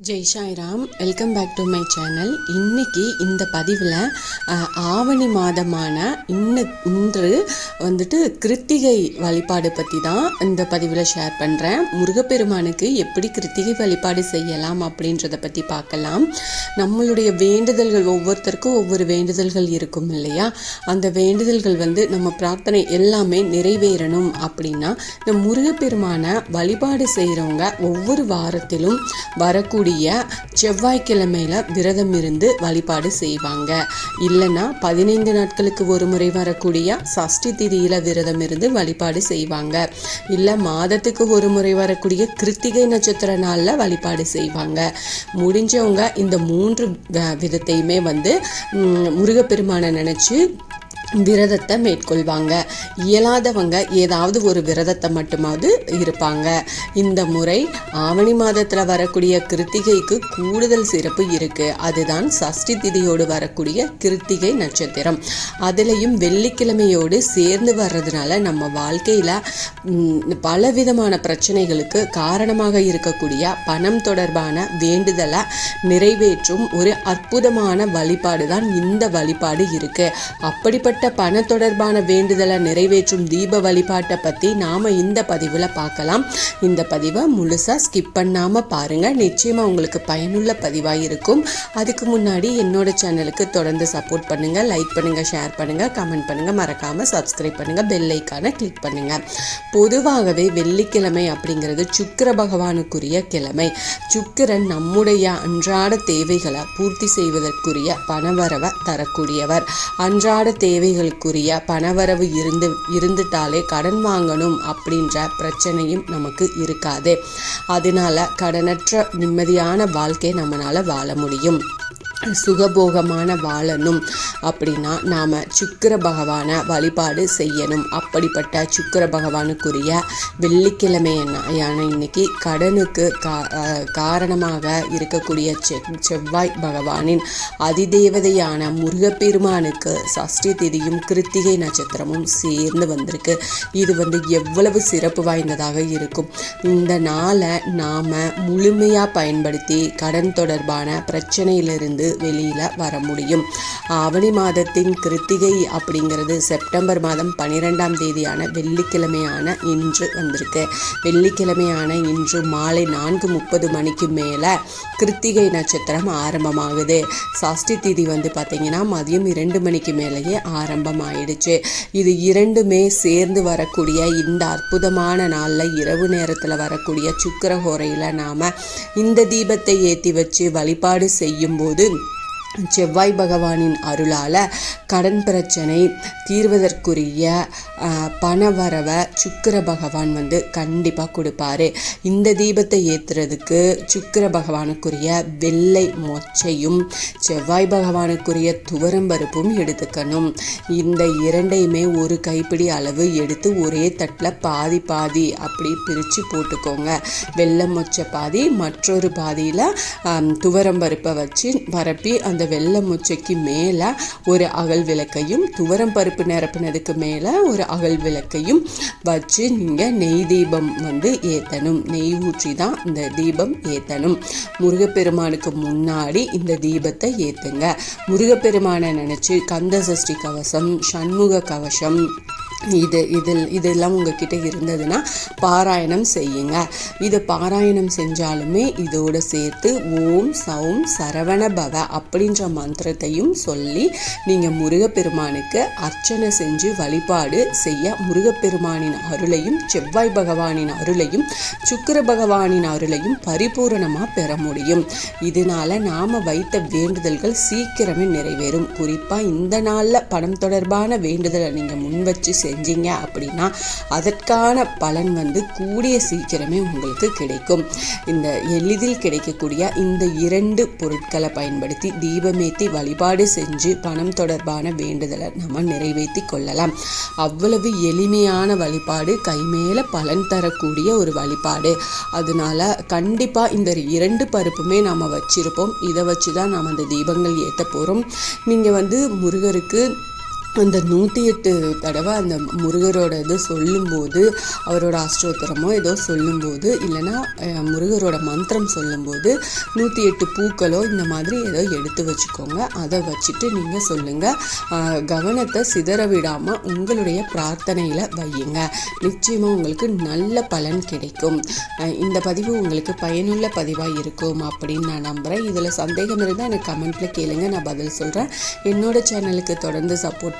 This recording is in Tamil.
Jai Sairam welcome back to my channel இன்னைக்கு இந்த பதிவில் ஆவணி மாதமான இன்ன இன்று வந்துட்டு கிருத்திகை வழிபாடு பற்றி தான் இந்த பதிவில் ஷேர் பண்ணுறேன் முருகப்பெருமானுக்கு எப்படி கிருத்திகை வழிபாடு செய்யலாம் அப்படின்றத பற்றி பார்க்கலாம். நம்மளுடைய வேண்டுதல்கள் ஒவ்வொருத்தருக்கும் ஒவ்வொரு வேண்டுதல்கள் இருக்கும் இல்லையா? அந்த வேண்டுதல்கள் வந்து நம்ம பிரார்த்தனை எல்லாமே நிறைவேறணும் அப்படின்னா இந்த முருகப்பெருமானை வழிபாடு செய்கிறவங்க ஒவ்வொரு வாரத்திலும் வரக்கூடிய செவ்வாய்க்கிழமையில விரதம் இருந்து வழிபாடு செய்வாங்க. இல்லைன்னா பதினைந்து நாட்களுக்கு ஒரு முறை வரக்கூடிய சஷ்டி திதியில விரதம் இருந்து வழிபாடு செய்வாங்க. இல்லை மாதத்துக்கு ஒரு முறை வரக்கூடிய கிருத்திகை நட்சத்திர நாளில் வழிபாடு செய்வாங்க. முடிஞ்சவங்க இந்த மூன்று விதத்தையுமே வந்து முருகப்பெருமானை நினச்சி விரதத்தை மேற்கொள்வாங்க. இயலாதவங்க ஏதாவது ஒரு விரதத்தை மட்டுமாவது இருப்பாங்க. இந்த முறை ஆவணி மாதத்தில் வரக்கூடிய கிருத்திகைக்கு கூடுதல் சிறப்பு இருக்கு. அதுதான் சஷ்டி திதியோடு வரக்கூடிய கிருத்திகை நட்சத்திரம். அதுலேயும் வெள்ளிக்கிழமையோடு சேர்ந்து வர்றதுனால நம்ம வாழ்க்கையில் பலவிதமான பிரச்சனைகளுக்கு காரணமாக இருக்கக்கூடிய பணம் தொடர்பான வேண்டுதலை நிறைவேற்றும் ஒரு அற்புதமான வழிபாடு தான் இந்த வழிபாடு இருக்கு. அப்படிப்பட்ட பண தொடர்பான வேண்டுதலை நிறைவேற்றும் தீப வழிபாட்டை பற்றி நாம இந்த பதிவில் பார்க்கலாம். இந்த பதிவை முழுசா ஸ்கிப் பண்ணாம பாருங்க. நிச்சயமா உங்களுக்கு பயனுள்ள பதிவாக இருக்கும். அதுக்கு முன்னாடி என்னோட சேனலுக்கு தொடர்ந்து சப்போர்ட் பண்ணுங்க லைக் பண்ணுங்க ஷேர் பண்ணுங்க கமெண்ட் பண்ணுங்க. மறக்காம சப்ஸ்கிரைப் பண்ணுங்க பெல் ஐக்கானை கிளிக் பண்ணுங்க. பொதுவாகவே வெள்ளிக்கிழமை அப்படிங்கிறது சுக்கிர பகவானுக்குரிய கிழமை. சுக்கிரன் நம்முடைய அன்றாட தேவைகளை பூர்த்தி செய்வதற்குரிய பணவரவை தரக்கூடியவர். அன்றாட தேவை தேவைகளுக்குரிய பணவரவு இருந்து இருந்துட்டாலே கடன் வாங்கணும் அப்படின்ற பிரச்சனையும் நமக்கு இருக்காது. அதனால கடனற்ற நிம்மதியான வாழ்க்கை நம்மளால் வாழ முடியும். சுகபோகமான வாழணும் அப்படின்னா நாம் சுக்கிர பகவானை வழிபாடு செய்யணும். அப்படிப்பட்ட சுக்கிர பகவானுக்குரிய வெள்ளிக்கிழமையான இன்னைக்கு கடனுக்கு கா காரணமாக இருக்கக்கூடிய செ- செவ்வாய் பகவானின் அதிதேவதையான முருகப்பெருமானுக்கு சஷ்டி திதியும் கிருத்திகை நட்சத்திரமும் சேர்ந்து வந்திருக்கு. இது வந்து எவ்வளவு சிறப்பு வாய்ந்ததாக இருக்கும். இந்த நாளை நாம் முழுமையாக பயன்படுத்தி கடன் தொடர்பான பிரச்சனையிலிருந்து வெளியில் வர முடியும். ஆவணி மாதத்தின் கிருத்திகை அப்படிங்கிறது செப்டம்பர் மாதம் பன்னிரெண்டாம் தேதியான வெள்ளிக்கிழமையான இன்று வந்திருக்கு. வெள்ளிக்கிழமையான இன்று மாலை நான்கு முப்பது மணிக்கு மேலே கிருத்திகை நட்சத்திரம் ஆரம்பமாகுது. சஷ்டி திதி வந்து பார்த்தீங்கன்னா மதியம் இரண்டு மணிக்கு மேலேயே ஆரம்பமாயிடுச்சு. இது இரண்டுமே சேர்ந்து வரக்கூடிய இந்த அற்புதமான நாளில் இரவு நேரத்தில் வரக்கூடிய சுக்கரஹோரையில் நாம் இந்த தீபத்தை ஏற்றி வச்சு வழிபாடு செய்யும்போது செவ்வாய் பகவானின் அருளால் கடன் பிரச்சனை தீர்வதற்குரிய பணவரவை சுக்கிர பகவான் வந்து கண்டிப்பாக கொடுப்பாரு. இந்த தீபத்தை ஏற்றுறதுக்கு சுக்கிர பகவானுக்குரிய வெள்ளை மொச்சையும் செவ்வாய் பகவானுக்குரிய துவரம்பருப்பும் எடுத்துக்கணும். இந்த இரண்டையுமே ஒரு கைப்பிடி அளவு எடுத்து ஒரே தட்டில் பாதி பாதி அப்படி பிரித்து போட்டுக்கோங்க. வெள்ளை மொச்சை பாதி மற்றொரு பாதியில் துவரம்பருப்பை வச்சு பரப்பி அந்த வெள்ளை முச்சைக்கு மேலே ஒரு அகல் விளக்கையும் துவரம் பருப்பு நிரப்பினதுக்கு மேலே ஒரு அகல் விளக்கையும் வச்சு நீங்கள் நெய் தீபம் வந்து ஏற்றணும் நெய் ஊற்றி தான் இந்த தீபம் ஏற்றணும் முருகப்பெருமானுக்கு முன்னாடி இந்த தீபத்தை ஏற்றுங்க முருகப்பெருமானை நினச்சி கந்த சஷ்டி கவசம் சண்முக கவசம் இது இதில் இதெல்லாம் உங்ககிட்ட இருந்ததுன்னா பாராயணம் செய்யுங்க. இது பாராயணம் செஞ்சாலுமே இதோட சேர்த்து ஓம் சௌம் சரவண பவ அப்படின்ற மந்திரத்தையும் சொல்லி நீங்கள் முருகப்பெருமானுக்கு அர்ச்சனை செஞ்சு வழிபாடு செய்ய முருகப்பெருமானின் அருளையும் செவ்வாய் பகவானின் அருளையும் சுக்கிர பகவானின் அருளையும் பரிபூரணமாக பெற முடியும். இதனால நாம் வைத்த வேண்டுதல்கள் சீக்கிரமே நிறைவேறும். குறிப்பாக இந்த நாளில் பணம் தொடர்பான வேண்டுதலை நீங்கள் முன் வச்சு செஞ்சீங்க அப்படின்னா அதற்கான பலன் வந்து கூடிய சீக்கிரமே உங்களுக்கு கிடைக்கும். இந்த எளிதில் கிடைக்கக்கூடிய இந்த இரண்டு பொருட்களை பயன்படுத்தி தீபமேத்தி வழிபாடு செஞ்சு பணம் தொடர்பான வேண்டுதலை நம்ம நிறைவேற்றி கொள்ளலாம். அவ்வளவு எளிமையான வழிபாடு கைமேல பலன் தரக்கூடிய ஒரு வழிபாடு. அதனால கண்டிப்பாக இந்த இரண்டு பருப்புமே நம்ம வச்சிருப்போம். இதை வச்சு தான் நாம் அந்த தீபங்கள் ஏற்ற போகிறோம் நீங்கள் வந்து முருகருக்கு அந்த நூற்றி எட்டு தடவை அந்த முருகரோட இது சொல்லும்போது அவரோட அஷ்டோத்திரமோ ஏதோ சொல்லும்போது இல்லைன்னா முருகரோட மந்திரம் சொல்லும்போது நூற்றி எட்டு பூக்களோ இந்த மாதிரி ஏதோ எடுத்து வச்சுக்கோங்க. அதை வச்சுட்டு நீங்கள் சொல்லுங்கள் கவனத்தை சிதற விடாமல் உங்களுடைய பிரார்த்தனையில் வையுங்க. நிச்சயமாக உங்களுக்கு நல்ல பலன் கிடைக்கும். இந்த பதிவு உங்களுக்கு பயனுள்ள பதிவாக இருக்கும் அப்படின்னு நான் நம்புகிறேன் இதில் சந்தேகம் இருந்தால் எனக்கு கமெண்ட்டில் கேளுங்க. நான் பதில் சொல்கிறேன் என்னோட சேனலுக்கு தொடர்ந்து சப்போர்ட்